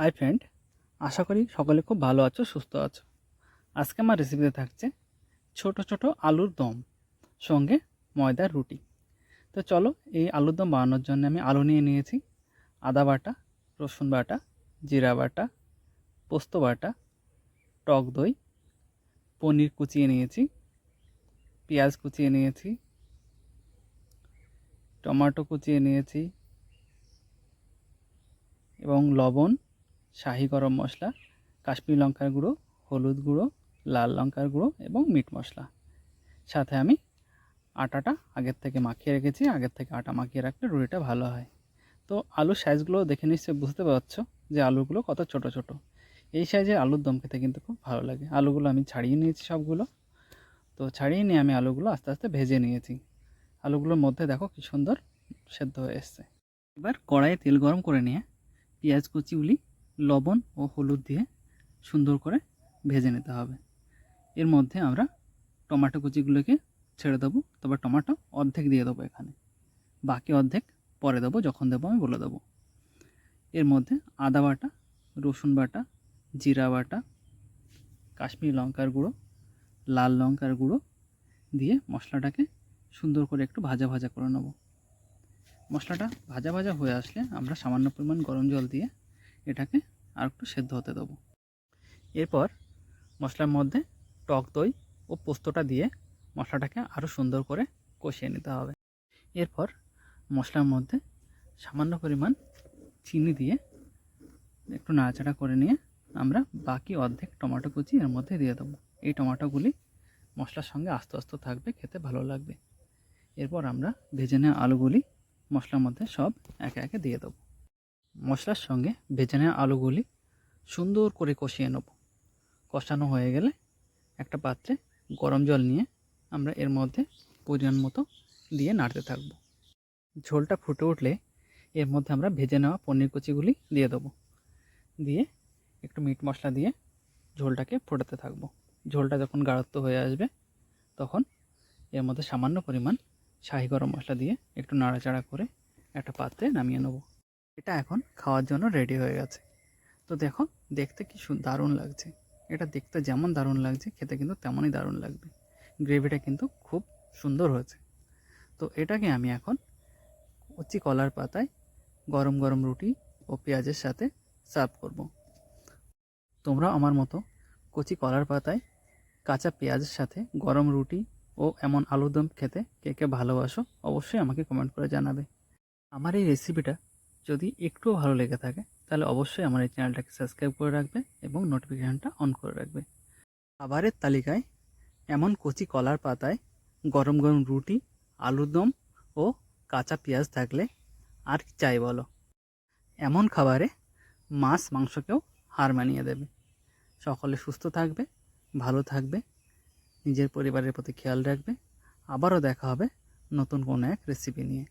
Hi friend আশা করি সকলে খুব ভালো আছো, সুস্থ আছো। আজকে আমার রেসিপিতে থাকছে ছোট ছোট আলুর দম, সঙ্গে ময়দার রুটি। তো চলো এই আলুর দম বানানোর জন্য আমি আলু নিয়ে নিয়েছি। আদা বাটা, রসুন বাটা, জিরা বাটা, পোস্ত বাটা, টক দই, পনির কুচিয়ে নিয়েছি, পেঁয়াজ কুচিয়ে নিয়েছি, টমেটো কুচিয়ে নিয়েছি এবং লবণ শাহি গরম মশলা, কাশ্মীরি লঙ্কার গুঁড়ো, হলুদ গুঁড়ো, লাল লঙ্কার গুঁড়ো এবং মিট মশলা। সাথে আমি আটাটা আগের থেকে মাখিয়ে রেখেছি, আগের থেকে আটা মাখিয়ে রাখলে রুটিটা ভালো হয়। তো আলুর সাইজগুলো দেখে নিশ্চয়ই বুঝতে পারছ যে আলুগুলো কত ছোট ছোট। এই সাইজের আলুর দম খেতে কিন্তু খুব ভালো লাগে। আলুগুলো আমি ছাড়িয়ে নিয়েছি সবগুলো। তো ছাড়িয়ে নিয়ে আমি আলুগুলো আস্তে আস্তে ভেজে নিয়েছি। আলুগুলোর মধ্যে দেখো কি সুন্দর সেদ্ধ হয়ে এসছে। এবার কড়াইয়ে তেল গরম করে নিয়ে পেঁয়াজ কুচিগুলি লবণ ও হলুদ দিয়ে সুন্দর করে ভেজে নিতে হবে। এর মধ্যে আমরা টমেটো কুচিগুলোকে ছেড়ে দেবো, তবে টমেটো অর্ধেক দিয়ে দেবো এখানে। বাকি অর্ধেক পরে দেবো, যখন দেবো আমি বলে দেবো। এর মধ্যে আদা বাটা, রসুন বাটা, জিরা বাটা, কাশ্মীরি লঙ্কার গুঁড়ো, লাল লঙ্কার গুঁড়ো দিয়ে মশলাটাকে সুন্দর করে একটু ভাজা ভাজা করে নেব। মশলাটা ভাজা ভাজা হয়ে আসলে আমরা সামান্য পরিমাণ গরম জল দিয়ে এটাকে আর একটু সেদ্ধ হতে দেবো। এরপর মশলার মধ্যে টক দই ও পোস্তটা দিয়ে মশলাটাকে আরও সুন্দর করে কষিয়ে নিতে হবে। এরপর মশলার মধ্যে সামান্য পরিমাণ চিনি দিয়ে একটু নাড়াচাড়া করে নিয়ে আমরা বাকি অর্ধেক টমেটো কুচি এর মধ্যে দিয়ে দেবো। এই টমেটোগুলি মশলার সঙ্গে আস্তে আস্তে থাকবে, খেতে ভালো লাগবে। এরপর আমরা ভেজে নেওয়া আলুগুলি মশলার মধ্যে সব একে একে দিয়ে দেবো। মশলার সঙ্গে ভেজে নেওয়া আলুগুলি সুন্দর করে কষিয়ে নেব। কষানো হয়ে গেলে একটা পাত্রে গরম জল নিয়ে আমরা এর মধ্যে পরিমাণ মতো দিয়ে নাড়তে থাকব। ঝোলটা ফুটে উঠলে এর মধ্যে আমরা ভেজে নেওয়া পনির কুচিগুলি দিয়ে দেবো। দিয়ে একটু মিট মশলা দিয়ে ঝোলটাকে ফোটাতে থাকব। ঝোলটা যখন গাঢ়ত্ব হয়ে আসবে, তখন এর মধ্যে সামান্য পরিমাণ শাহি গরম মশলা দিয়ে একটু নাড়াচাড়া করে একটা পাত্রে নামিয়ে নেব। এটা এখন খাওয়ার জন্য রেডি হয়ে গেছে। তো দেখো, দেখতে কি দারুণ লাগছে। এটা দেখতে যেমন দারুণ লাগছে, খেতে কিন্তু তেমনই দারুণ লাগবে। গ্রেভিটা কিন্তু খুব সুন্দর হয়েছে। তো এটাকে আমি এখন কচি কলার পাতায় গরম গরম রুটি ও পেঁয়াজের সাথে সার্ভ করব। তোমরা আমার মতো কচি কলার পাতায় কাঁচা পেঁয়াজের সাথে গরম রুটি ও এমন আলুর দম খেতে কে কে ভালোবাসো অবশ্যই আমাকে কমেন্ট করে জানাবে। আমার এই রেসিপিটা যদি একটুও ভালো লেগে থাকে, তাহলে অবশ্যই আমার এই চ্যানেলটাকে সাবস্ক্রাইব করে রাখবে এবং নোটিফিকেশানটা অন করে রাখবে খাবারের তালিকায় এমন কচি কলার পাতায় গরম গরম রুটি, আলুর দম ও কাঁচা পেঁয়াজ থাকলে আর কি চাই বলো? এমন খাবারে মাছ মাংসকেও হার মানিয়ে দেবে। সকলে সুস্থ থাকবে, ভালো থাকবে, নিজের পরিবারের প্রতি খেয়াল রাখবে। আবারও দেখা হবে নতুন কোনো এক রেসিপি নিয়ে।